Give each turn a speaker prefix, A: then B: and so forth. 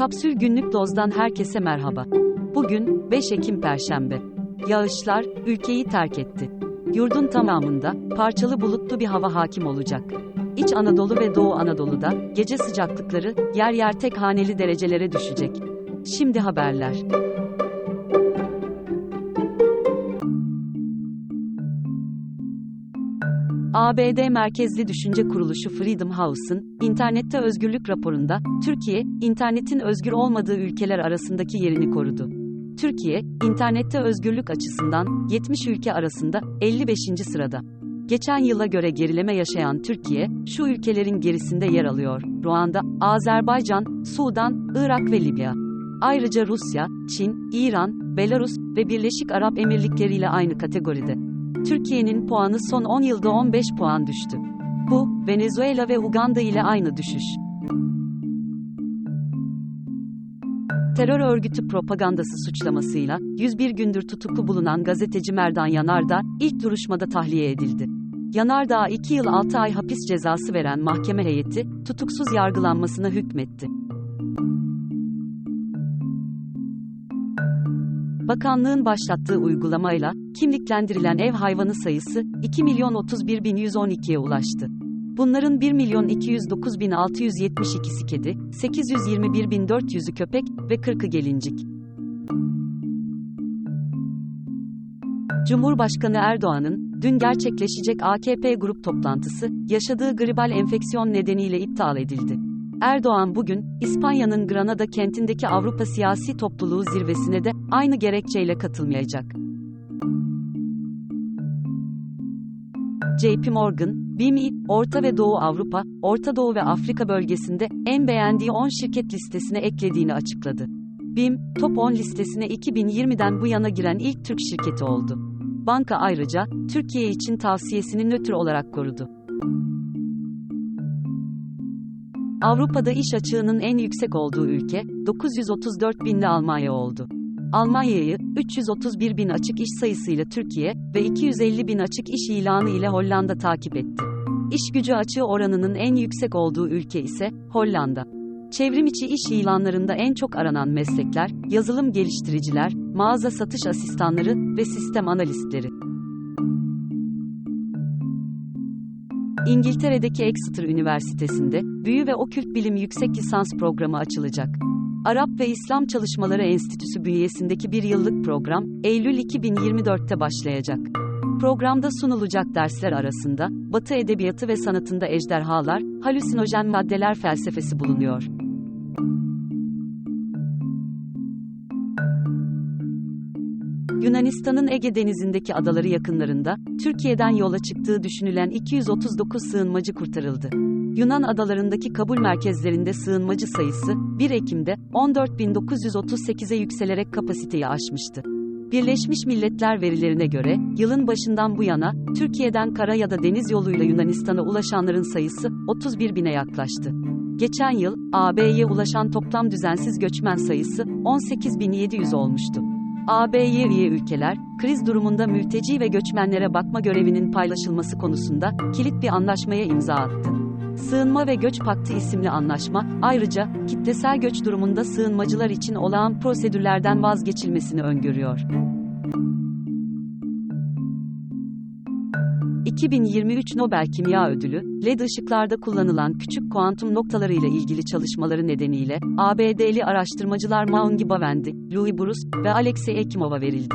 A: Kapsül Günlük Doz'dan herkese merhaba. Bugün 5 Ekim Perşembe. Yağışlar ülkeyi terk etti. Yurdun tamamında parçalı bulutlu bir hava hakim olacak. İç Anadolu ve Doğu Anadolu'da gece sıcaklıkları yer yer tek haneli derecelere düşecek. Şimdi haberler. ABD merkezli düşünce kuruluşu Freedom House'ın internette özgürlük raporunda Türkiye, internetin özgür olmadığı ülkeler arasındaki yerini korudu. Türkiye, internette özgürlük açısından 70 ülke arasında 55. sırada. Geçen yıla göre gerileme yaşayan Türkiye, şu ülkelerin gerisinde yer alıyor. Ruanda, Azerbaycan, Sudan, Irak ve Libya. Ayrıca Rusya, Çin, İran, Belarus ve Birleşik Arap Emirlikleri ile aynı kategoride. Türkiye'nin puanı son 10 yılda 15 puan düştü. Bu, Venezuela ve Uganda ile aynı düşüş. Terör örgütü propagandası suçlamasıyla 101 gündür tutuklu bulunan gazeteci Merdan Yanardağ ilk duruşmada tahliye edildi. Yanardağ'a 2 yıl 6 ay hapis cezası veren mahkeme heyeti tutuksuz yargılanmasına hükmetti. Bakanlığın başlattığı uygulamayla kimliklendirilen ev hayvanı sayısı 2 milyon 31 bin 112'ye ulaştı. Bunların 1 milyon 209 bin 672'si kedi, 821 bin 400'ü köpek ve 40'ı gelincik. Cumhurbaşkanı Erdoğan'ın dün gerçekleşecek AKP grup toplantısı yaşadığı gribal enfeksiyon nedeniyle iptal edildi. Erdoğan bugün İspanya'nın Granada kentindeki Avrupa Siyasi Topluluğu zirvesine de aynı gerekçeyle katılmayacak. JP Morgan, BİMİ, Orta ve Doğu Avrupa, Orta Doğu ve Afrika bölgesinde en beğendiği 10 şirket listesine eklediğini açıkladı. BİM, Top 10 listesine 2020'den bu yana giren ilk Türk şirketi oldu. Banka ayrıca, Türkiye için tavsiyesini nötr olarak korudu. Avrupa'da iş açığının en yüksek olduğu ülke, 934 binli Almanya oldu. Almanya'yı, 331 bin açık iş sayısıyla Türkiye ve 250 bin açık iş ilanı ile Hollanda takip etti. İş gücü açığı oranının en yüksek olduğu ülke ise Hollanda. Çevrim içi iş ilanlarında en çok aranan meslekler, yazılım geliştiriciler, mağaza satış asistanları ve sistem analistleri. İngiltere'deki Exeter Üniversitesi'nde Büyü ve Okült Bilim Yüksek Lisans Programı açılacak. Arap ve İslam Çalışmaları Enstitüsü bünyesindeki bir yıllık program, Eylül 2024'te başlayacak. Programda sunulacak dersler arasında, Batı Edebiyatı ve Sanatında ejderhalar, halüsinojen maddeler felsefesi bulunuyor. Yunanistan'ın Ege Denizi'ndeki adaları yakınlarında, Türkiye'den yola çıktığı düşünülen 239 sığınmacı kurtarıldı. Yunan adalarındaki kabul merkezlerinde sığınmacı sayısı, 1 Ekim'de 14.938'e yükselerek kapasiteyi aşmıştı. Birleşmiş Milletler verilerine göre, yılın başından bu yana, Türkiye'den kara ya da deniz yoluyla Yunanistan'a ulaşanların sayısı, 31 bine yaklaştı. Geçen yıl, AB'ye ulaşan toplam düzensiz göçmen sayısı, 18.700 olmuştu. AB'ye üye ülkeler, kriz durumunda mülteci ve göçmenlere bakma görevinin paylaşılması konusunda kilit bir anlaşmaya imza attı. Sığınma ve Göç Paktı isimli anlaşma, ayrıca kitlesel göç durumunda sığınmacılar için olağan prosedürlerden vazgeçilmesini öngörüyor. 2023 Nobel Kimya Ödülü, LED ışıklarda kullanılan küçük kuantum noktalarıyla ilgili çalışmaları nedeniyle ABD'li araştırmacılar Maungi Bawendi, Louis Bruce ve Alexey Ekimov'a verildi.